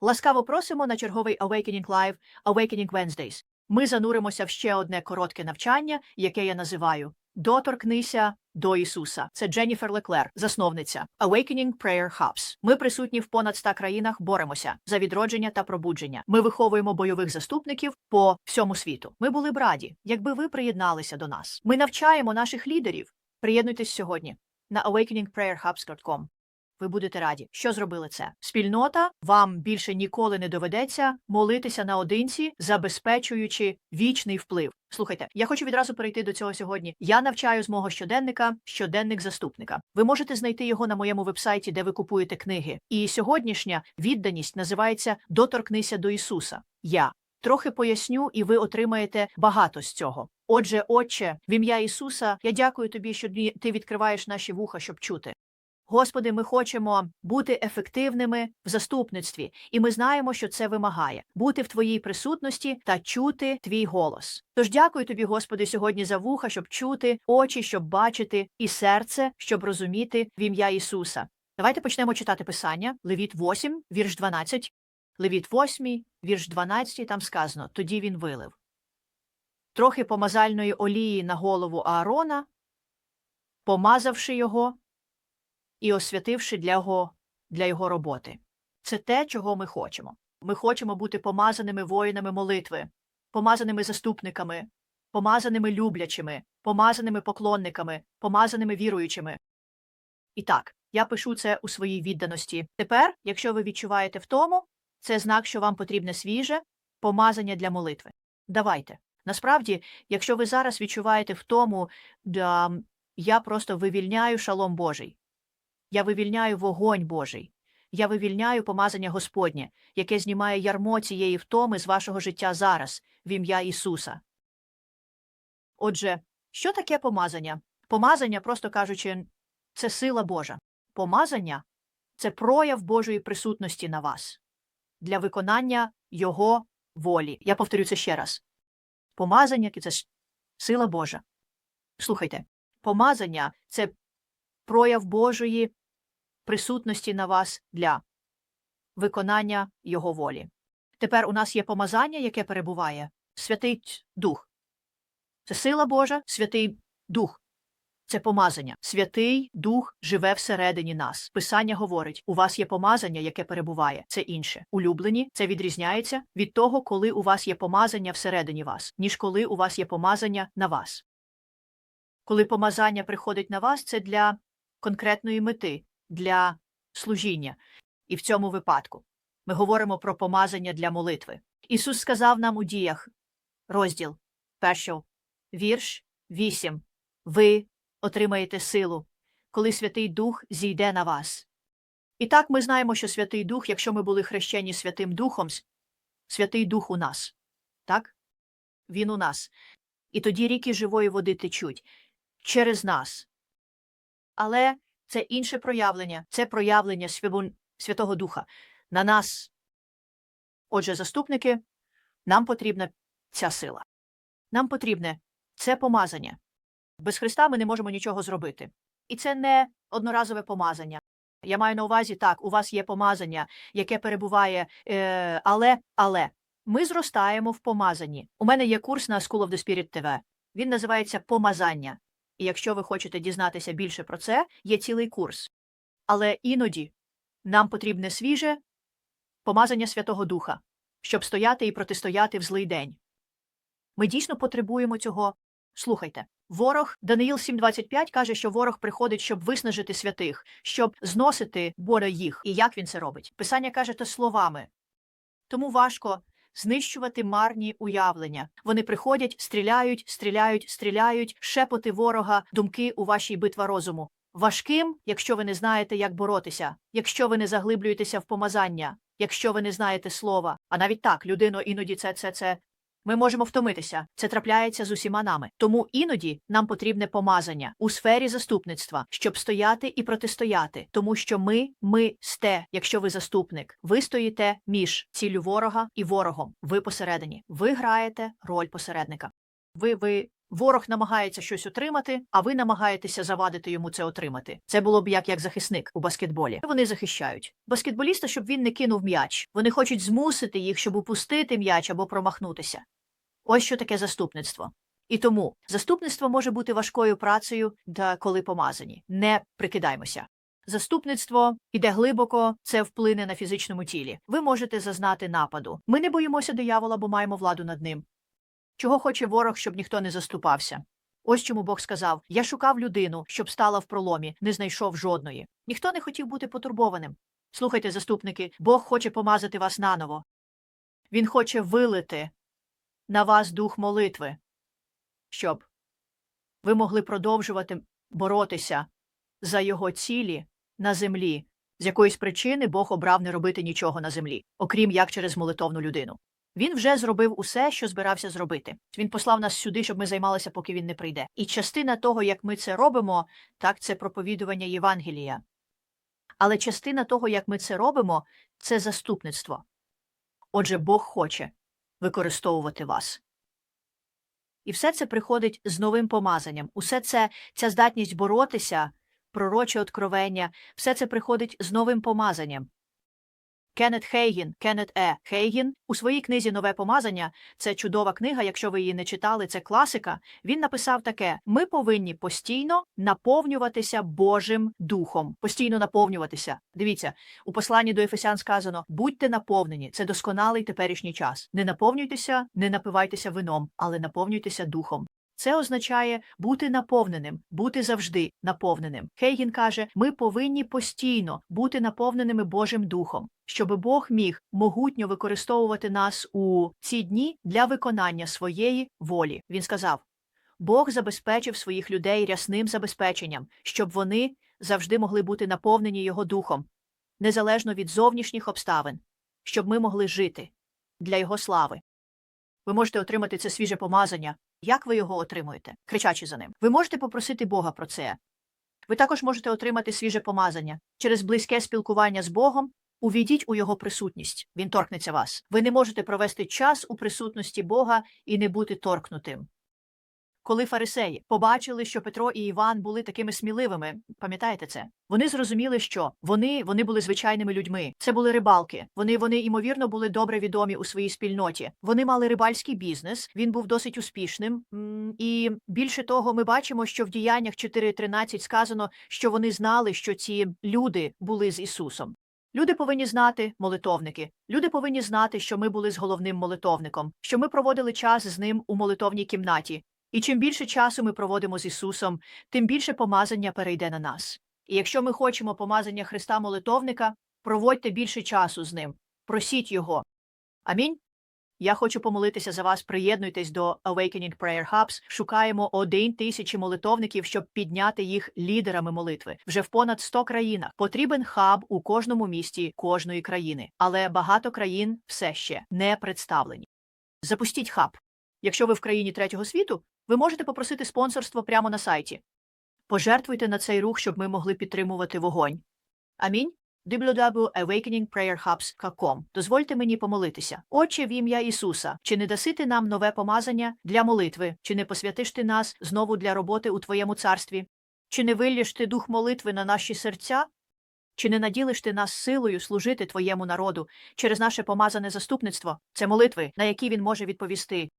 Ласкаво просимо на черговий Awakening Live Awakening Wednesdays. Ми зануримося в ще одне коротке навчання, яке я називаю Доторкнися до Ісуса. Це Дженніфер Леклер, засновниця Awakening Prayer Hubs. Ми присутні в понад 100 країнах, боремося за відродження та пробудження. Ми виховуємо бойових заступників по всьому світу. Ми були б раді, якби ви приєдналися до нас. Ми навчаємо наших лідерів. Приєднуйтесь сьогодні на awakeningprayerhubs.com. Ви будете раді, що зробили це. Спільнота вам більше ніколи не доведеться молитися наодинці, забезпечуючи вічний вплив. Слухайте, я хочу відразу перейти до цього сьогодні. Я навчаю з мого щоденника щоденник заступника. Ви можете знайти його на моєму вебсайті, де ви купуєте книги. І сьогоднішня відданість називається Доторкнися до Ісуса. Я трохи поясню, і ви отримаєте багато з цього. Отже, Отче, в ім'я Ісуса, я дякую тобі, що ти відкриваєш наші вуха, щоб чути. Господи, ми хочемо бути ефективними в заступництві, і ми знаємо, що це вимагає бути в Твоїй присутності та чути Твій голос. Тож дякую тобі, Господи, сьогодні за вуха, щоб чути, очі, щоб бачити, і серце, щоб розуміти в ім'я Ісуса. Давайте почнемо читати Писання. Левіт 8, вірш 12. Левіт 8, вірш 12, там сказано: тоді він вилив. Трохи помазальної олії на голову Аарона, помазавши його і освятивши для його, для його роботи. Це те, чого ми хочемо. Ми хочемо бути помазаними воїнами молитви, помазаними заступниками, помазаними люблячими, помазаними поклонниками, помазаними віруючими. І так, я пишу це у своїй відданості. Тепер, якщо ви відчуваєте втому, це знак, що вам потрібне свіже помазання для молитви. Давайте. Насправді, якщо ви зараз відчуваєте втому, да, я просто вивільняю шалом Божий. Я вивільняю вогонь Божий. Я вивільняю помазання Господнє, яке знімає ярмо цієї втоми з вашого життя зараз, в ім'я Ісуса. Отже, що таке помазання? Помазання, просто кажучи, це сила Божа. Помазання це прояв Божої присутності на вас для виконання Його волі. Я повторю це ще раз. Помазання це сила Божа. Слухайте, помазання це прояв Божої присутності на вас для виконання Його волі. Тепер у нас є помазання, яке перебуває Святий Дух. Це сила Божа, Святий Дух. Це помазання. Святий Дух живе всередині нас. Писання говорить: у вас є помазання, яке перебуває, це інше. Улюблені це відрізняється від того, коли у вас є помазання всередині вас, ніж коли у вас є помазання на вас. Коли помазання приходить на вас, це для конкретної мети, для служіння. І в цьому випадку ми говоримо про помазання для молитви. Ісус сказав нам у діях, розділ першого, вірш 8. Ви отримаєте силу, коли Святий Дух зійде на вас. І так ми знаємо, що Святий Дух, якщо ми були хрещені Святим Духом, Святий Дух у нас. Так? Він у нас. І тоді ріки живої води течуть через нас. Але це інше проявлення, це проявлення Святого Духа на нас. Отже, заступники, нам потрібна ця сила. Нам потрібне це помазання. Без Христа ми не можемо нічого зробити. І це не одноразове помазання. Я маю на увазі, так, у вас є помазання, яке перебуває, е, але, але ми зростаємо в помазанні. У мене є курс на School of the Spirit TV. Він називається Помазання. І якщо ви хочете дізнатися більше про це, є цілий курс. Але іноді нам потрібне свіже помазання Святого Духа, щоб стояти і протистояти в злий день. Ми дійсно потребуємо цього. Слухайте, ворог Даниїл 7.25 каже, що ворог приходить, щоб виснажити святих, щоб зносити боря їх. І як він це робить? Писання каже то словами. Тому важко знищувати марні уявлення. Вони приходять, стріляють, стріляють, стріляють, шепоти ворога, думки у вашій битва розуму. Важким, якщо ви не знаєте, як боротися, якщо ви не заглиблюєтеся в помазання, якщо ви не знаєте слова. А навіть так, людино, іноді це це це. Ми можемо втомитися. Це трапляється з усіма нами. Тому іноді нам потрібне помазання у сфері заступництва, щоб стояти і протистояти, тому що ми, ми сте, якщо ви заступник, ви стоїте між ціллю ворога і ворогом. Ви посередині. Ви граєте роль посередника. Ви ви Ворог намагається щось отримати, а ви намагаєтеся завадити йому це отримати. Це було б як, як захисник у баскетболі. Вони захищають баскетболіста, щоб він не кинув м'яч. Вони хочуть змусити їх, щоб упустити м'яч або промахнутися. Ось що таке заступництво. І тому заступництво може бути важкою працею, та коли помазані. Не прикидаймося. Заступництво іде глибоко, це вплине на фізичному тілі. Ви можете зазнати нападу. Ми не боїмося диявола, бо маємо владу над ним. Чого хоче ворог, щоб ніхто не заступався? Ось чому Бог сказав: Я шукав людину, щоб стала в проломі, не знайшов жодної. Ніхто не хотів бути потурбованим. Слухайте, заступники, Бог хоче помазати вас наново. Він хоче вилити на вас дух молитви, щоб ви могли продовжувати боротися за його цілі на землі. З якоїсь причини Бог обрав не робити нічого на землі, окрім як через молитовну людину. Він вже зробив усе, що збирався зробити. Він послав нас сюди, щоб ми займалися, поки він не прийде. І частина того, як ми це робимо, так це проповідування Євангелія. Але частина того, як ми це робимо, це заступництво. Отже, Бог хоче використовувати вас. І все це приходить з новим помазанням. Усе це, ця здатність боротися, пророче откровення, все це приходить з новим помазанням. Кеннет Хейгін, Кеннет Е. Хейгін у своїй книзі Нове помазання це чудова книга. Якщо ви її не читали, це класика. Він написав таке: ми повинні постійно наповнюватися Божим духом. Постійно наповнюватися. Дивіться, у посланні до Ефесян сказано: будьте наповнені. Це досконалий теперішній час. Не наповнюйтеся, не напивайтеся вином, але наповнюйтеся духом. Це означає бути наповненим, бути завжди наповненим. Хейгін каже: ми повинні постійно бути наповненими Божим Духом, щоб Бог міг могутньо використовувати нас у ці дні для виконання своєї волі. Він сказав: Бог забезпечив своїх людей рясним забезпеченням, щоб вони завжди могли бути наповнені Його духом, незалежно від зовнішніх обставин, щоб ми могли жити для Його слави. Ви можете отримати це свіже помазання. Як ви його отримуєте, кричачи за ним? Ви можете попросити Бога про це. Ви також можете отримати свіже помазання через близьке спілкування з Богом. Увійдіть у його присутність. Він торкнеться вас. Ви не можете провести час у присутності Бога і не бути торкнутим. Коли фарисеї побачили, що Петро і Іван були такими сміливими, пам'ятаєте це? Вони зрозуміли, що вони, вони були звичайними людьми. Це були рибалки. Вони, вони ймовірно були добре відомі у своїй спільноті. Вони мали рибальський бізнес. Він був досить успішним. І більше того, ми бачимо, що в діяннях 4.13 сказано, що вони знали, що ці люди були з Ісусом. Люди повинні знати, молитовники. Люди повинні знати, що ми були з головним молитовником, що ми проводили час з ним у молитовній кімнаті. І чим більше часу ми проводимо з Ісусом, тим більше помазання перейде на нас. І якщо ми хочемо помазання Христа молитовника, проводьте більше часу з ним, просіть Його. Амінь. Я хочу помолитися за вас. Приєднуйтесь до Awakening Prayer Hubs. Шукаємо один тисячі молитовників, щоб підняти їх лідерами молитви. Вже в понад 100 країнах потрібен хаб у кожному місті кожної країни, але багато країн все ще не представлені. Запустіть хаб. Якщо ви в країні третього світу, ви можете попросити спонсорство прямо на сайті. Пожертвуйте на цей рух, щоб ми могли підтримувати вогонь. Амінь. www.awakeningprayerhubs.com. Дозвольте мені помолитися. Отче, в ім'я Ісуса, чи не дасити нам нове помазання для молитви, чи не посвятиш ти нас знову для роботи у Твоєму царстві? Чи не вилєш ти дух молитви на наші серця? Чи не наділиш ти нас силою служити Твоєму народу через наше помазане заступництво? Це молитви, на які він може відповісти.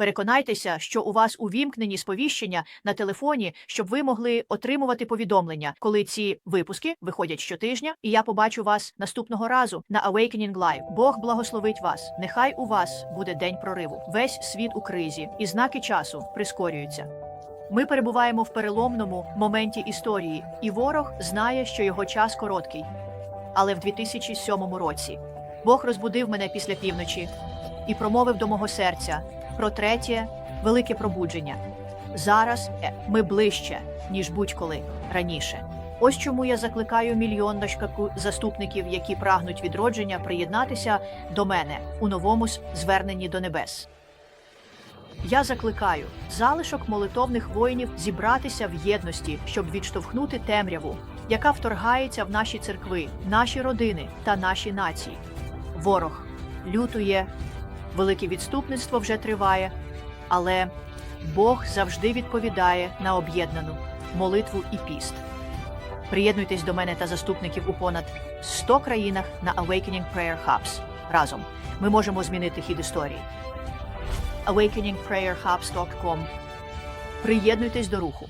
Переконайтеся, що у вас увімкнені сповіщення на телефоні, щоб ви могли отримувати повідомлення, коли ці випуски виходять щотижня, і я побачу вас наступного разу на Awakening Live. Бог благословить вас. Нехай у вас буде день прориву. Весь світ у кризі, і знаки часу прискорюються. Ми перебуваємо в переломному моменті історії, і ворог знає, що його час короткий. Але в 2007 році Бог розбудив мене після півночі і промовив до мого серця про третє велике пробудження. Зараз е, ми ближче, ніж будь-коли раніше. Ось чому я закликаю мільйон заступників, які прагнуть відродження, приєднатися до мене у новому зверненні до небес. Я закликаю залишок молитовних воїнів зібратися в єдності, щоб відштовхнути темряву, яка вторгається в наші церкви, наші родини та наші нації. Ворог лютує, велике відступництво вже триває, але Бог завжди відповідає на об'єднану молитву і піст. Приєднуйтесь до мене та заступників у понад 100 країнах на Awakening Prayer Hubs. Разом ми можемо змінити хід історії. awakeningprayerhubs.com Приєднуйтесь до руху.